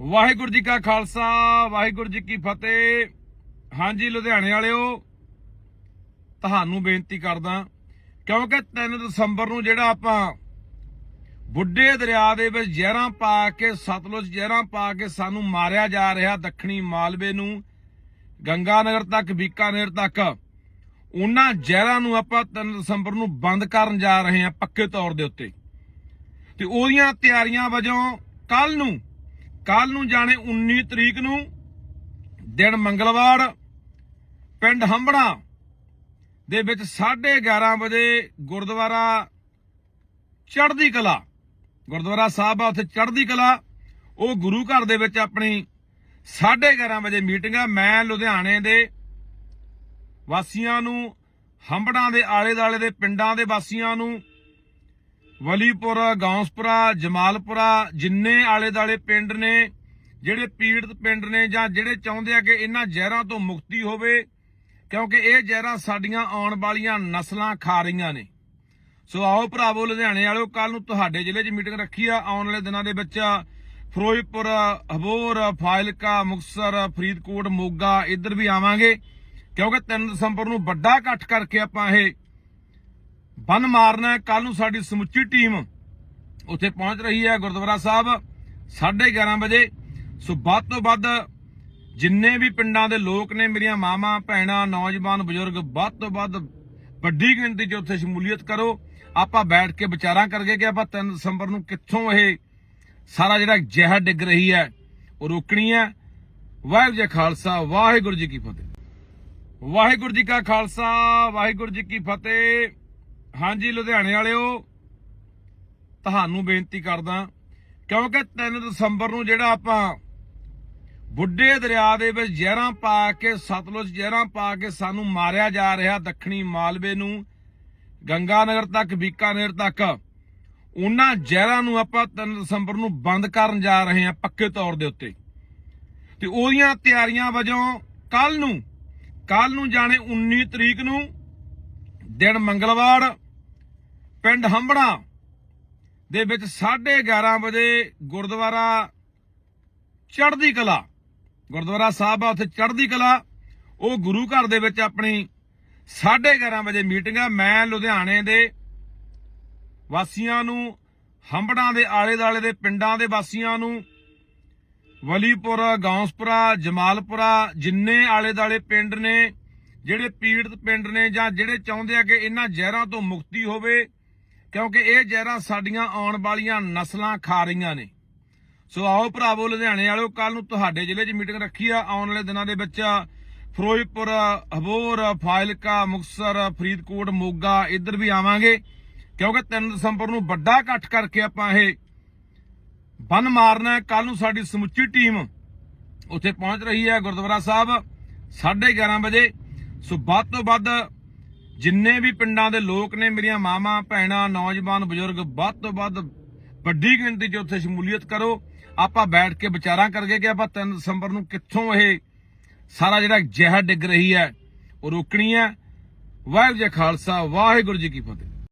ਵਾਹਿਗੁਰੂ ਜੀ ਕਾ ਖਾਲਸਾ, ਵਾਹਿਗੁਰੂ ਜੀ ਕੀ ਫਤਿਹ। ਹਾਂਜੀ ਲੁਧਿਆਣੇ ਵਾਲਿਓ, ਤੁਹਾਨੂੰ ਬੇਨਤੀ ਕਰਦਾ ਕਿਉਂਕਿ 3 ਦਸੰਬਰ ਨੂੰ ਜਿਹੜਾ ਆਪਾਂ ਬੁੱਢੇ ਦਰਿਆ ਦੇ ਵਿੱਚ ਜ਼ਹਿਰਾਂ ਪਾ ਕੇ, ਸਤਲੁਜ ਜ਼ਹਿਰਾਂ ਪਾ ਕੇ ਸਾਨੂੰ ਮਾਰਿਆ ਜਾ ਰਿਹਾ ਦੱਖਣੀ ਮਾਲਵੇ ਨੂੰ, ਗੰਗਾਨਗਰ ਤੱਕ, ਬੀਕਾਨੇਰ ਤੱਕ, ਉਹਨਾਂ ਜ਼ਹਿਰਾਂ ਨੂੰ ਆਪਾਂ 3 ਦਸੰਬਰ ਨੂੰ ਬੰਦ ਕਰਨ ਜਾ ਰਹੇ ਹਾਂ ਪੱਕੇ ਤੌਰ ਦੇ ਉੱਤੇ। ਤੇ ਉਹਦੀਆਂ ਤਿਆਰੀਆਂ ਵਜੋਂ ਕੱਲ ਨੂੰ ਕੱਲ ਨੂੰ ਜਾਣੇ 19 ਤਰੀਕ ਨੂੰ, ਦਿਨ ਮੰਗਲਵਾਰ, ਪਿੰਡ ਹੰਬੜਾ ਦੇ ਵਿੱਚ 11:30 ਵਜੇ ਗੁਰਦੁਆਰਾ ਚੜ੍ਹਦੀ ਕਲਾ, ਗੁਰਦੁਆਰਾ ਸਾਹਿਬ ਆ, ਉੱਥੇ ਚੜ੍ਹਦੀ ਕਲਾ, ਉਹ ਗੁਰੂ ਘਰ ਦੇ ਵਿੱਚ ਆਪਣੀ 11:30 ਵਜੇ ਮੀਟਿੰਗ ਆ ਮੈਂ ਲੁਧਿਆਣੇ ਦੇ ਵਾਸੀਆਂ ਨੂੰ, ਹੰਬੜਾਂ ਦੇ ਆਲੇ-ਦਾਲੇ ਦੇ ਪਿੰਡਾਂ ਦੇ ਵਾਸੀਆਂ ਨੂੰ ਵਲੀਪੁਰ, ਗੌਂਸਪੁਰਾ, ਜਮਾਲਪੁਰਾ, ਜਿੰਨੇ ਆਲੇ-ਦਾਲੇ ਪਿੰਡ ਨੇ, ਜਿਹੜੇ ਪੀੜਤ ਪਿੰਡ ਨੇ ਜਾਂ ਜਿਹੜੇ ਚਾਹੁੰਦੇ ਆ ਕਿ ਇਹਨਾਂ ਜ਼ਹਿਰਾਂ ਤੋਂ ਮੁਕਤੀ ਹੋਵੇ, ਕਿਉਂਕਿ ਇਹ ਜ਼ਹਿਰਾਂ ਸਾਡੀਆਂ ਆਉਣ ਵਾਲੀਆਂ ਨਸਲਾਂ ਖਾ ਰਹੀਆਂ ਨੇ। ਸੋ ਆਓ ਭਰਾਵੋ, ਲੁਧਿਆਣੇ ਵਾਲਿਓ ਕੱਲ ਨੂੰ ਤੁਹਾਡੇ ਜ਼ਿਲ੍ਹੇ 'ਚ ਮੀਟਿੰਗ ਰੱਖੀ ਆ। ਆਉਣ ਵਾਲੇ ਦਿਨਾਂ ਦੇ ਵਿੱਚ ਫਿਰੋਜ਼ਪੁਰ ਹਬੋਰ ਫਾਜ਼ਿਲਕਾ, ਮੁਕਤਸਰ, ਫਰੀਦਕੋਟ, ਮੋਗਾ, ਇੱਧਰ ਵੀ ਆਵਾਂਗੇ, ਕਿਉਂਕਿ 3 ਦਸੰਬਰ ਨੂੰ ਵੱਡਾ ਇਕੱਠ ਕਰਕੇ ਆਪਾਂ ਇਹ ਬੰਨ ਮਾਰਨਾ ਕੱਲ ਨੂੰ ਸਾਡੀ ਸਮੁੱਚੀ ਟੀਮ ਉੱਥੇ ਪਹੁੰਚ ਰਹੀ ਹੈ ਗੁਰਦੁਆਰਾ ਸਾਹਿਬ 11:30 ਵਜੇ। ਸੋ ਵੱਧ ਤੋਂ ਵੱਧ ਜਿੰਨੇ ਵੀ ਪਿੰਡਾਂ ਦੇ ਲੋਕ ਨੇ, ਮੇਰੀਆਂ ਮਾਵਾਂ, ਭੈਣਾਂ, ਨੌਜਵਾਨ, ਬਜ਼ੁਰਗ, ਵੱਧ ਤੋਂ ਵੱਧ ਵੱਡੀ ਗਿਣਤੀ 'ਚ ਉੱਥੇ ਸ਼ਮੂਲੀਅਤ ਕਰੋ। ਆਪਾਂ ਬੈਠ ਕੇ ਵਿਚਾਰਾਂ ਕਰਕੇ ਕਿ ਆਪਾਂ 3 ਦਸੰਬਰ ਨੂੰ ਕਿੱਥੋਂ ਇਹ ਸਾਰਾ ਜਿਹੜਾ ਜ਼ਹਿਰ ਡਿੱਗ ਰਹੀ ਹੈ, ਉਹ ਰੋਕਣੀ ਹੈ। ਵਾਹਿਗੁਰੂ ਜੀ ਕਾ ਖਾਲਸਾ, ਵਾਹਿਗੁਰੂ ਜੀ ਕੀ ਫਤਿਹ। ਵਾਹਿਗੁਰੂ ਜੀ ਕਾ ਖਾਲਸਾ, ਵਾਹਿਗੁਰੂ ਜੀ ਕੀ ਫਤਿਹ। ਹਾਂਜੀ, ਲੁਧਿਆਣੇ ਵਾਲਿਓ, ਤੁਹਾਨੂੰ ਬੇਨਤੀ ਕਰਦਾ, ਕਿਉਂਕਿ 3 ਦਸੰਬਰ ਨੂੰ ਜਿਹੜਾ ਆਪਾਂ ਬੁੱਢੇ ਦਰਿਆ ਦੇ ਵਿੱਚ ਜ਼ਹਿਰਾਂ ਪਾ ਕੇ, ਸਤਲੁਜ ਜ਼ਹਿਰਾਂ ਪਾ ਕੇ ਸਾਨੂੰ ਮਾਰਿਆ ਜਾ ਰਿਹਾ ਦੱਖਣੀ ਮਾਲਵੇ ਨੂੰ, ਗੰਗਾਨਗਰ ਤੱਕ, ਬੀਕਾਨੇਰ ਤੱਕ, ਉਹਨਾਂ ਜ਼ਹਿਰਾਂ ਨੂੰ ਆਪਾਂ 3 ਦਸੰਬਰ ਨੂੰ ਬੰਦ ਕਰਨ ਜਾ ਰਹੇ ਹਾਂ ਪੱਕੇ ਤੌਰ ਦੇ ਉੱਤੇ। ਤੇ ਉਹਦੀਆਂ ਤਿਆਰੀਆਂ ਵਜੋਂ ਕੱਲ ਨੂੰ ਕੱਲ ਨੂੰ ਜਾਣੇ 19 ਤਰੀਕ ਨੂੰ ਦਿਨ ਮੰਗਲਵਾਰ ਪਿੰਡ ਹੰਬੜਾ ਦੇ ਵਿੱਚ 11:30 ਵਜੇ ਗੁਰਦੁਆਰਾ ਚੜ੍ਹਦੀ ਕਲਾ, ਗੁਰਦੁਆਰਾ ਸਾਹਿਬ ਆ, ਉੱਥੇ ਚੜ੍ਹਦੀ ਕਲਾ। ਉਹ ਗੁਰੂ ਘਰ ਦੇ ਵਿੱਚ ਆਪਣੀ 11:30 ਵਜੇ ਮੀਟਿੰਗ ਆ ਮੈਂ ਲੁਧਿਆਣੇ ਦੇ ਵਾਸੀਆਂ ਨੂੰ, ਹੰਬੜਾਂ ਦੇ ਆਲੇ-ਦਾਲੇ ਦੇ ਪਿੰਡਾਂ ਦੇ ਵਾਸੀਆਂ ਨੂੰ, ਵਲੀਪੁਰ, ਗੌਂਸਪੁਰਾ, ਜਮਾਲਪੁਰਾ, ਜਿੰਨੇ ਆਲੇ-ਦਾਲੇ ਪਿੰਡ ਨੇ, ਜਿਹੜੇ ਪੀੜਤ ਪਿੰਡ ਨੇ ਜਾਂ ਜਿਹੜੇ ਚਾਹੁੰਦੇ ਆ ਕਿ ਇਹਨਾਂ ਜ਼ਹਿਰਾਂ ਤੋਂ ਮੁਕਤੀ ਹੋਵੇ ਕਿਉਂਕਿ ਇਹ ਜ਼ਹਿਰਾਂ ਸਾਡੀਆਂ ਆਉਣ ਵਾਲੀਆਂ ਨਸਲਾਂ ਖਾ ਰਹੀਆਂ ਨੇ। ਸੋ ਆਓ ਭਰਾਵੋ, ਲੁਧਿਆਣੇ ਵਾਲਿਓ ਕੱਲ ਨੂੰ ਤੁਹਾਡੇ ਜ਼ਿਲ੍ਹੇ 'ਚ ਮੀਟਿੰਗ ਰੱਖੀ ਆ ਆਉਣ ਵਾਲੇ ਦਿਨਾਂ ਦੇ ਵਿੱਚ। ਫਿਰੋਜ਼ਪੁਰ ਹਬੋਰ ਫਾਜ਼ਿਲਕਾ, ਮੁਕਤਸਰ, ਫਰੀਦਕੋਟ, ਮੋਗਾ, ਇੱਧਰ ਵੀ ਆਵਾਂਗੇ। ਕਿਉਂਕਿ 3 ਦਸੰਬਰ ਨੂੰ ਵੱਡਾ ਇਕੱਠ ਕਰਕੇ ਆਪਾਂ ਇਹ ਬੰਨ ਮਾਰਨਾ ਕੱਲ ਨੂੰ ਸਾਡੀ ਸਮੁੱਚੀ ਟੀਮ ਉੱਥੇ ਪਹੁੰਚ ਰਹੀ ਹੈ ਗੁਰਦੁਆਰਾ ਸਾਹਿਬ 11:30 ਵਜੇ। ਸੋ ਵੱਧ ਤੋਂ ਵੱਧ ਜਿੰਨੇ ਵੀ ਪਿੰਡਾਂ ਦੇ ਲੋਕ ਨੇ, ਮੇਰੀਆਂ ਮਾਵਾਂ, ਭੈਣਾਂ, ਨੌਜਵਾਨ, ਬਜ਼ੁਰਗ, ਵੱਧ ਤੋਂ ਵੱਧ ਵੱਡੀ ਗਿਣਤੀ 'ਚ ਉੱਥੇ ਸ਼ਮੂਲੀਅਤ ਕਰੋ। ਆਪਾਂ ਬੈਠ ਕੇ ਵਿਚਾਰਾਂ ਕਰਕੇ ਕਿ ਆਪਾਂ 3 ਦਸੰਬਰ ਨੂੰ ਕਿੱਥੋਂ ਇਹ ਸਾਰਾ ਜਿਹੜਾ ਜ਼ਹਿਰ ਡਿੱਗ ਰਹੀ ਹੈ, ਉਹ ਰੋਕਣੀ ਹੈ। ਵਾਹਿਗੁਰੂ ਜੀ ਖਾਲਸਾ, ਵਾਹਿਗੁਰੂ ਜੀ ਕੀ ਫਤਿਹ।